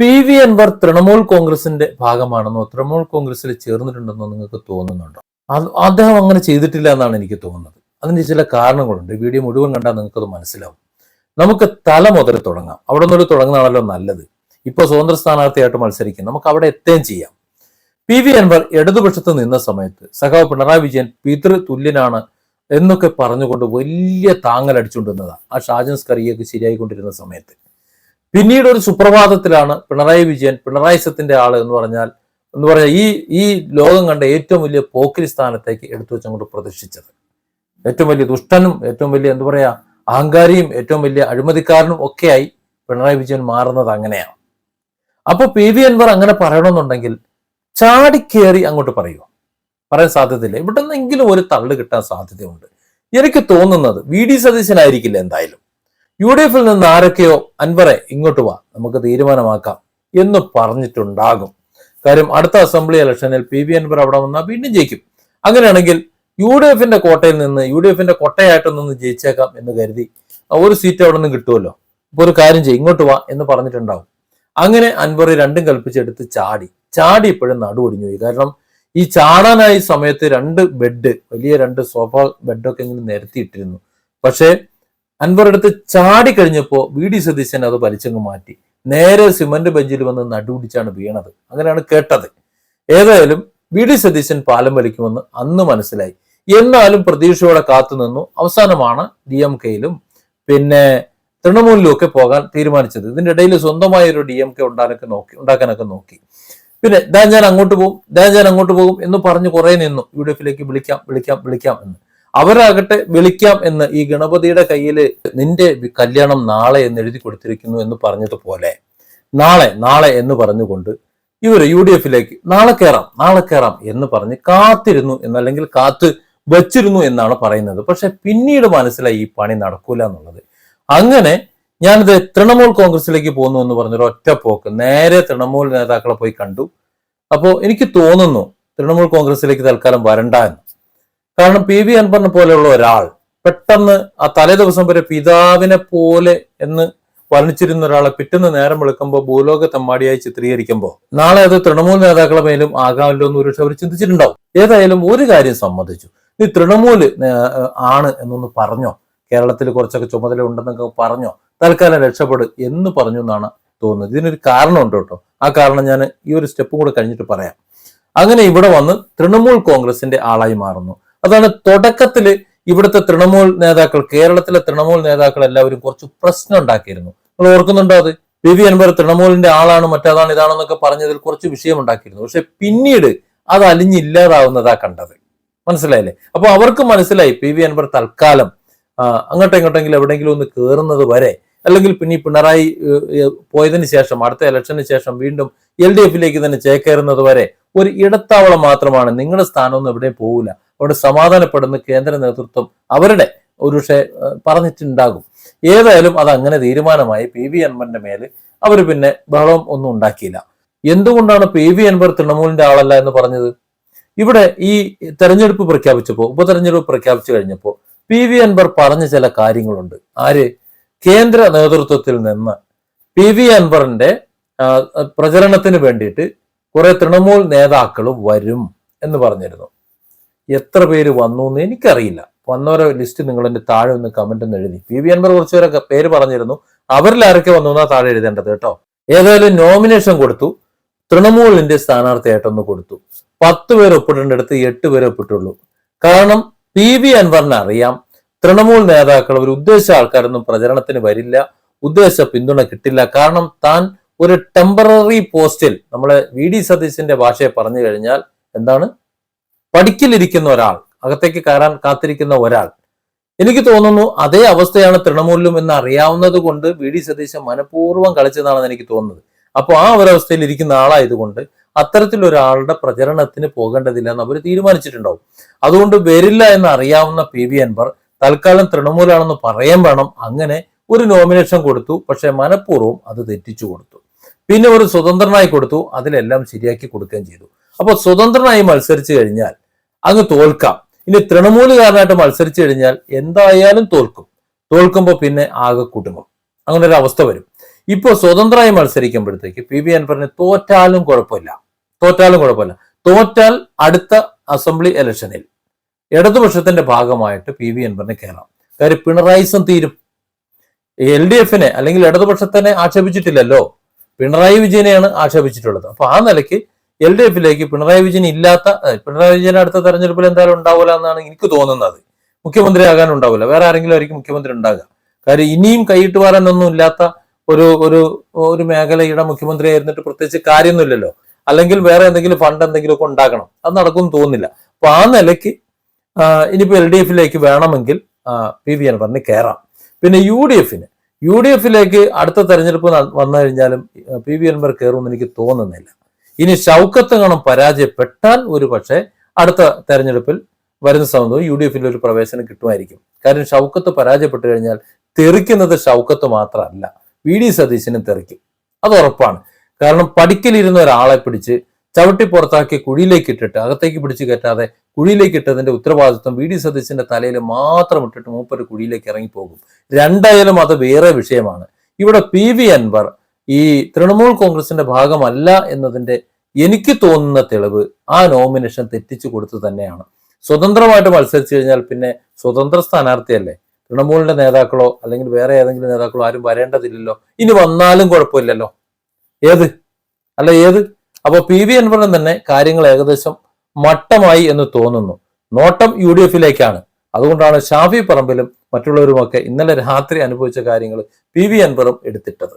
P V Anwar Trinamool കോൺഗ്രസിന്റെ ഭാഗമാണെന്നോ തൃണമൂൽ കോൺഗ്രസിൽ ചേർന്നിട്ടുണ്ടെന്നോ നിങ്ങൾക്ക് തോന്നുന്നുണ്ടോ? അദ്ദേഹം അങ്ങനെ ചെയ്തിട്ടില്ല എന്നാണ് എനിക്ക് തോന്നുന്നത്. അതിന്റെ ചില കാരണങ്ങളുണ്ട്. വീഡിയോ മുഴുവൻ കണ്ടാൽ നിങ്ങൾക്കത് മനസ്സിലാവും. നമുക്ക് തല മുതൽ തുടങ്ങാം. അവിടെ നിന്നൊരു തുടങ്ങുന്നതാണല്ലോ നല്ലത്. ഇപ്പൊ സ്വതന്ത്ര സ്ഥാനാർത്ഥിയായിട്ട് മത്സരിക്കും. നമുക്ക് അവിടെ എത്തുകയും ചെയ്യാം. പി വി അൻവർ ഇടതുപക്ഷത്ത് നിന്ന സമയത്ത് സഖാവ് പിണറായി വിജയൻ പിതൃ തുല്യനാണ് എന്നൊക്കെ പറഞ്ഞുകൊണ്ട് വലിയ താങ്ങൽ അടിച്ചുകൊണ്ടിരുന്നതാണ് ആ ഷാജൻസ് കറിയൊക്കെ ശരിയായിക്കൊണ്ടിരുന്ന സമയത്ത്. പിന്നീട് ഒരു സുപ്രഭാതത്തിലാണ് പിണറായി വിജയൻ പിണറായി സത്തിന്റെ ആൾ എന്ന് പറഞ്ഞാൽ എന്ന് പറഞ്ഞാൽ ഈ ഈ ലോകം കണ്ട ഏറ്റവും വലിയ പോക്കിരി സ്ഥാനത്തേക്ക് എടുത്തു വെച്ചങ്ങോട്ട് പ്രതീക്ഷിച്ചത് ഏറ്റവും വലിയ ദുഷ്ടനും ഏറ്റവും വലിയ എന്താ പറയാ അഹങ്കാരിയും ഏറ്റവും വലിയ അഴിമതിക്കാരനും ഒക്കെയായി പിണറായി വിജയൻ മാറുന്നത് അങ്ങനെയാണ്. അപ്പൊ പി വി അൻവർ അങ്ങനെ പറയണമെന്നുണ്ടെങ്കിൽ ചാടിക്കേറി അങ്ങോട്ട് പറയുമോ പറയാൻ സാധ്യതയില്ല. ഇവിടെ നിന്നെങ്കിലും ഒരു തള്ളു കിട്ടാൻ സാധ്യതയുണ്ട്. എനിക്ക് തോന്നുന്നത് വി ഡി സതീശനായിരിക്കില്ല എന്തായാലും. യു ഡി എഫിൽ നിന്ന് ആരൊക്കെയോ അൻവറെ ഇങ്ങോട്ട് വാ നമുക്ക് തീരുമാനമാക്കാം എന്ന് പറഞ്ഞിട്ടുണ്ടാകും. കാര്യം അടുത്ത അസംബ്ലി ഇലക്ഷനിൽ പി വി അൻവർ അവിടെ വന്നാൽ വീണ്ടും ജയിക്കും. അങ്ങനെയാണെങ്കിൽ യു ഡി എഫിന്റെ കോട്ടയിൽ നിന്ന് യു ഡി എഫിന്റെ കൊട്ടയായിട്ട് നിന്ന് ജയിച്ചേക്കാം എന്ന് കരുതി ഒരു സീറ്റ് അവിടെ നിന്ന് കിട്ടുമല്ലോ ഇപ്പൊ ഒരു കാര്യം ചെയ്യും ഇങ്ങോട്ട് വാ എന്ന് പറഞ്ഞിട്ടുണ്ടാവും. അങ്ങനെ അൻവർ രണ്ടും കൽപ്പിച്ചെടുത്ത് ചാടി. ചാടി ഇപ്പോഴും നടുവൊടിഞ്ഞു പോയി. കാരണം ഈ ചാടാനായി സമയത്ത് രണ്ട് ബെഡ് വലിയ രണ്ട് സോഫ ബെഡൊക്കെ ഇങ്ങനെ നിരത്തിയിട്ടിരുന്നു. പക്ഷേ അൻവർ എടുത്ത് ചാടി കഴിഞ്ഞപ്പോ വി ഡി സതീശൻ അത് വലിച്ചങ്ങ് മാറ്റി. നേരെ സിമന്റ് ബെഞ്ചിൽ വന്ന് നടുപിടിച്ചാണ് വീണത്. അങ്ങനെയാണ് കേട്ടത്. ഏതായാലും വി ഡി സതീശൻ പാലം വലിക്കുമെന്ന് അന്ന് മനസ്സിലായി. എന്നാലും പ്രതീക്ഷയോടെ കാത്തുനിന്നു അവസാനമാണ് ഡി എം കെയിലും പിന്നെ തൃണമൂലിലും ഒക്കെ പോകാൻ തീരുമാനിച്ചത്. ഇതിന്റെ ഇടയിൽ സ്വന്തമായ ഒരു ഡി എം കെ ഉണ്ടാക്കാനൊക്കെ നോക്കി ഉണ്ടാക്കാനൊക്കെ നോക്കി. പിന്നെ ഞാൻ അങ്ങോട്ട് പോകും ഞാൻ അങ്ങോട്ട് പോകും എന്ന് പറഞ്ഞ് കുറെ നിന്നു. യു ഡി എഫിലേക്ക് വിളിക്കാം വിളിക്കാം വിളിക്കാം എന്ന്. അവരാകട്ടെ വിളിക്കാം എന്ന് ഈ ഗണപതിയുടെ കയ്യിൽ നിന്റെ കല്യാണം നാളെ എന്ന് എഴുതി കൊടുത്തിരിക്കുന്നു എന്ന് പറഞ്ഞതുപോലെ നാളെ നാളെ എന്ന് പറഞ്ഞുകൊണ്ട് ഇവർ യു ഡി എഫിലേക്ക് നാളെ കയറാം നാളെ കയറാം എന്ന് പറഞ്ഞ് കാത്തിരുന്നു എന്നല്ലെങ്കിൽ കാത്ത് വച്ചിരുന്നു എന്നാണ് പറയുന്നത്. പക്ഷെ പിന്നീട് മനസ്സിലായി ഈ പണി നടക്കൂല എന്നുള്ളത്. അങ്ങനെ ഞാനിത് തൃണമൂൽ കോൺഗ്രസിലേക്ക് പോകുന്നു എന്ന് പറഞ്ഞൊരു ഒറ്റ പോക്ക് നേരെ തൃണമൂൽ നേതാക്കളെ പോയി കണ്ടു. അപ്പോൾ എനിക്ക് തോന്നുന്നു തൃണമൂൽ കോൺഗ്രസിലേക്ക് തൽക്കാലം വരണ്ട എന്ന്. കാരണം പി വി അൻപറിനെ പോലെയുള്ള ഒരാൾ പെട്ടെന്ന് ആ തലേ ദിവസം വരെ പിതാവിനെ പോലെ എന്ന് വർണിച്ചിരുന്ന ഒരാളെ പിറ്റുന്ന നേരം വെളുക്കുമ്പോൾ ഭൂലോക തെമ്മാടിയായി ചിത്രീകരിക്കുമ്പോൾ നാളെ അത് തൃണമൂൽ നേതാക്കളെ മേലും ആകാമല്ലോ എന്ന് ഒരു അവർ ചിന്തിച്ചിട്ടുണ്ടാവും. ഏതായാലും ഒരു കാര്യം സമ്മതിച്ചു. ഈ തൃണമൂൽ ആണ് എന്നൊന്ന് പറഞ്ഞോ. കേരളത്തിൽ കുറച്ചൊക്കെ ചുമതല ഉണ്ടെന്നൊക്കെ പറഞ്ഞോ. തൽക്കാലം രക്ഷപ്പെട് എന്ന് പറഞ്ഞു എന്നാണ് തോന്നുന്നത്. ഇതിനൊരു കാരണമുണ്ട് കേട്ടോ. ആ കാരണം ഞാൻ ഈ ഒരു സ്റ്റെപ്പും കൂടെ കഴിഞ്ഞിട്ട് പറയാം. അങ്ങനെ ഇവിടെ വന്ന് തൃണമൂൽ കോൺഗ്രസിന്റെ ആളായി മാറുന്നു. അതാണ് തുടക്കത്തിൽ ഇവിടുത്തെ തൃണമൂൽ നേതാക്കൾ കേരളത്തിലെ തൃണമൂൽ നേതാക്കൾ എല്ലാവരും കുറച്ച് പ്രശ്നം ഉണ്ടാക്കിയിരുന്നു. നിങ്ങൾ ഓർക്കുന്നുണ്ടോ അത്? പി വി അൻവർ തൃണമൂലിന്റെ ആളാണ് മറ്റേതാണ് ഇതാണെന്നൊക്കെ പറഞ്ഞതിൽ കുറച്ച് വിഷയം ഉണ്ടാക്കിയിരുന്നു. പക്ഷെ പിന്നീട് അത് അലിഞ്ഞില്ലാതാവുന്നതാ കണ്ടത്. മനസ്സിലായില്ലേ? അപ്പൊ അവർക്ക് മനസ്സിലായി പി വി അൻവർ തൽക്കാലം അങ്ങോട്ടും ഇങ്ങോട്ടെങ്കിലും എവിടെയെങ്കിലും ഒന്ന് കയറുന്നത് വരെ അല്ലെങ്കിൽ പിന്നെ പിണറായി പോയതിന് ശേഷം അടുത്ത ഇലക്ഷന് ശേഷം വീണ്ടും എൽ ഡി എഫിലേക്ക് തന്നെ ചേക്കേറുന്നത് വരെ ഒരു ഇടത്താവളം മാത്രമാണ് നിങ്ങളുടെ സ്ഥാനമൊന്നും എവിടെയും പോകില്ല അവിടെ സമാധാനപ്പെടുന്ന കേന്ദ്ര നേതൃത്വം അവരുടെ ഒരുപക്ഷെ പറഞ്ഞിട്ടുണ്ടാകും. ഏതായാലും അത് അങ്ങനെ തീരുമാനമായി പി വി അൻവറിന്റെ മേൽ അവർ പിന്നെ ബഹളം ഒന്നും ഉണ്ടാക്കിയില്ല. എന്തുകൊണ്ടാണ് പി വി അൻവർ തൃണമൂലിന്റെ ആളല്ല എന്ന് പറഞ്ഞത്? ഇവിടെ ഈ തെരഞ്ഞെടുപ്പ് പ്രഖ്യാപിച്ചപ്പോൾ ഉപതെരഞ്ഞെടുപ്പ് പ്രഖ്യാപിച്ചു കഴിഞ്ഞപ്പോൾ പി വി അൻവർ പറഞ്ഞ ചില കാര്യങ്ങളുണ്ട്. ആര്? കേന്ദ്ര നേതൃത്വത്തിൽ നിന്ന് പി വി അൻവറിന്റെ പ്രചരണത്തിന് വേണ്ടിയിട്ട് കുറെ തൃണമൂൽ നേതാക്കളും വരും എന്ന് പറഞ്ഞിരുന്നു. എത്ര പേര് വന്നു എന്ന് എനിക്കറിയില്ല. വന്നവരെ ലിസ്റ്റ് നിങ്ങൾ എന്റെ താഴെ ഒന്ന് കമന്റ് ഒന്ന് എഴുതി. പി വി അൻവർ കുറച്ചുപേരൊക്കെ പേര് പറഞ്ഞിരുന്നു. അവരിൽ ആരൊക്കെ വന്നു എന്നാ താഴെ എഴുതേണ്ടത് കേട്ടോ. ഏതായാലും നോമിനേഷൻ കൊടുത്തു. തൃണമൂലിന്റെ സ്ഥാനാർത്ഥിയായിട്ടൊന്ന് കൊടുത്തു. പത്ത് പേര് ഒപ്പിടേണ്ടടുത്ത് എട്ട് പേര് ഒപ്പിട്ടുള്ളൂ. കാരണം പി വി അൻവറിനെ അറിയാം. തൃണമൂൽ നേതാക്കൾ ഒരു ഉദ്ദേശിച്ച ആൾക്കാരൊന്നും പ്രചരണത്തിന് വരില്ല. ഉദ്ദേശ പിന്തുണ കിട്ടില്ല. കാരണം താൻ ഒരു ടെമ്പററി പോസ്റ്റിൽ നമ്മളെ വി ഡി സതീശന്റെ ഭാഷയെ പറഞ്ഞു കഴിഞ്ഞാൽ എന്താണ്? പഠിക്കലിരിക്കുന്ന ഒരാൾ അകത്തേക്ക് കയറാൻ കാത്തിരിക്കുന്ന ഒരാൾ. എനിക്ക് തോന്നുന്നു അതേ അവസ്ഥയാണ് തൃണമൂലിലും എന്ന് അറിയാവുന്നത് കൊണ്ട് വി. ഡി. സതീശൻ മനഃപൂർവം കളിച്ചതാണെന്ന് എനിക്ക് തോന്നുന്നത്. അപ്പോൾ ആ ഒരവസ്ഥയിൽ ഇരിക്കുന്ന ആളായതുകൊണ്ട് അത്തരത്തിലൊരാളുടെ പ്രചരണത്തിന് പോകേണ്ടതില്ല എന്ന് അവർ തീരുമാനിച്ചിട്ടുണ്ടാവും. അതുകൊണ്ട് വരില്ല എന്ന് അറിയാവുന്ന പി. വി. അൻവർ തൽക്കാലം തൃണമൂലാണെന്ന് പറയാൻ വേണം. അങ്ങനെ ഒരു നോമിനേഷൻ കൊടുത്തു. പക്ഷേ മനഃപൂർവം അത് തെറ്റിച്ചു കൊടുത്തു. പിന്നെ ഒരു സ്വതന്ത്രനായി കൊടുത്തു. അതിലെല്ലാം ശരിയാക്കി കൊടുക്കുകയും ചെയ്തു. അപ്പോൾ സ്വതന്ത്രനായി മത്സരിച്ചു കഴിഞ്ഞാൽ അങ്ങ് തോൽക്കാം. ഇനി തൃണമൂലുകാരനായിട്ട് മത്സരിച്ചു കഴിഞ്ഞാൽ എന്തായാലും തോൽക്കും. തോൽക്കുമ്പോൾ പിന്നെ ആകെ കുടുങ്ങും. അങ്ങനെ ഒരു അവസ്ഥ വരും. ഇപ്പോൾ സ്വതന്ത്രമായി മത്സരിക്കുമ്പോഴത്തേക്ക് പി വി അൻവറിന് തോറ്റാലും കുഴപ്പമില്ല. തോറ്റാലും കുഴപ്പമില്ല. തോറ്റാൽ അടുത്ത അസംബ്ലി ഇലക്ഷനിൽ ഇടതുപക്ഷത്തിന്റെ ഭാഗമായിട്ട് പി വി അൻവറിന് കയറാം കാര്യം പിണറായിസം തീരും. എൽ ഡി എഫിനെ അല്ലെങ്കിൽ ഇടതുപക്ഷത്തിനെ ആക്ഷേപിച്ചിട്ടില്ലല്ലോ. പിണറായി വിജയനെയാണ് ആക്ഷേപിച്ചിട്ടുള്ളത്. അപ്പൊ ആ നിലയ്ക്ക് എൽ ഡി എഫിലേക്ക് പിണറായി വിജയൻ ഇല്ലാത്ത പിണറായി വിജയൻ അടുത്ത തെരഞ്ഞെടുപ്പിൽ എന്തായാലും ഉണ്ടാവില്ല എന്നാണ് എനിക്ക് തോന്നുന്നത്. മുഖ്യമന്ത്രി ആകാൻ ഉണ്ടാവില്ല വേറെ ആരെങ്കിലും ആയിരിക്കും മുഖ്യമന്ത്രി ഉണ്ടാകുക കാര്യം ഇനിയും കൈയിട്ട് വാരാനൊന്നും ഇല്ലാത്ത ഒരു ഒരു ഒരു മേഖലയുടെ മുഖ്യമന്ത്രി ആയിരുന്നിട്ട് പ്രത്യേകിച്ച് കാര്യമൊന്നുമില്ലല്ലോ. അല്ലെങ്കിൽ വേറെ എന്തെങ്കിലും ഫണ്ട് എന്തെങ്കിലുമൊക്കെ ഉണ്ടാക്കണം. അത് നടക്കുമെന്ന് തോന്നുന്നില്ല. അപ്പൊ ആ നിലയ്ക്ക് ഇനിയിപ്പോൾ ഇനിയിപ്പോ എൽ ഡി എഫിലേക്ക് വേണമെങ്കിൽ പി വി അൻവറിന് കയറാം. പിന്നെ യു ഡി എഫിന് യു ഡി എഫിലേക്ക് അടുത്ത തെരഞ്ഞെടുപ്പ് വന്നു കഴിഞ്ഞാലും പി വി അൻവർ കയറുമെന്ന് എനിക്ക് തോന്നുന്നില്ല. ഇനി ഷൗക്കത്ത് കാണും പരാജയപ്പെട്ടാൽ ഒരു പക്ഷേ അടുത്ത തെരഞ്ഞെടുപ്പിൽ വരുന്ന സമയത്ത് യു ഡി എഫിൽ ഒരു പ്രവേശനം കിട്ടുമായിരിക്കും. കാരണം ഷൗക്കത്ത് പരാജയപ്പെട്ടു കഴിഞ്ഞാൽ തെറിക്കുന്നത് ഷൗക്കത്ത് മാത്രമല്ല. വി ഡി സതീശനും തെറിക്കും. അത് ഉറപ്പാണ്. കാരണം പഠിക്കലിരുന്ന ഒരാളെ പിടിച്ച് ചവിട്ടി പുറത്താക്കി കുഴിയിലേക്ക് ഇട്ടിട്ട് അകത്തേക്ക് പിടിച്ച് കയറ്റാതെ കുഴിയിലേക്ക് ഇട്ടതിന്റെ ഉത്തരവാദിത്വം വി ഡി സതീശന്റെ തലയിൽ മാത്രം ഇട്ടിട്ട് മൂപ്പര് കുഴിയിലേക്ക് ഇറങ്ങിപ്പോകും. രണ്ടായാലും അത് വേറെ വിഷയമാണ്. ഇവിടെ പി വി അൻവർ ഈ തൃണമൂൽ കോൺഗ്രസിന്റെ ഭാഗമല്ല എന്നതിന്റെ എനിക്ക് തോന്നുന്ന തെളിവ് ആ നോമിനേഷൻ തെറ്റിച്ചു കൊടുത്തു തന്നെയാണ്. സ്വതന്ത്രമായിട്ട് മത്സരിച്ചു കഴിഞ്ഞാൽ പിന്നെ സ്വതന്ത്ര സ്ഥാനാർത്ഥിയല്ലേ? തൃണമൂലിന്റെ നേതാക്കളോ അല്ലെങ്കിൽ വേറെ ഏതെങ്കിലും നേതാക്കളോ ആരും വരേണ്ടതില്ലല്ലോ. ഇനി വന്നാലും കുഴപ്പമില്ലല്ലോ. ഏത്? അല്ല ഏത്? അപ്പോൾ പി വി അൻവറിന് തന്നെ കാര്യങ്ങൾ ഏകദേശം മട്ടമായി എന്ന് തോന്നുന്നു. നോട്ടം യു ഡി എഫിലേക്കാണ് അതുകൊണ്ടാണ് ഷാഫി പറമ്പിലും മറ്റുള്ളവരുമൊക്കെ ഇന്നലെ രാത്രി അനുഭവിച്ച കാര്യങ്ങൾ പി വി അൻവറും എടുത്തിട്ടത്.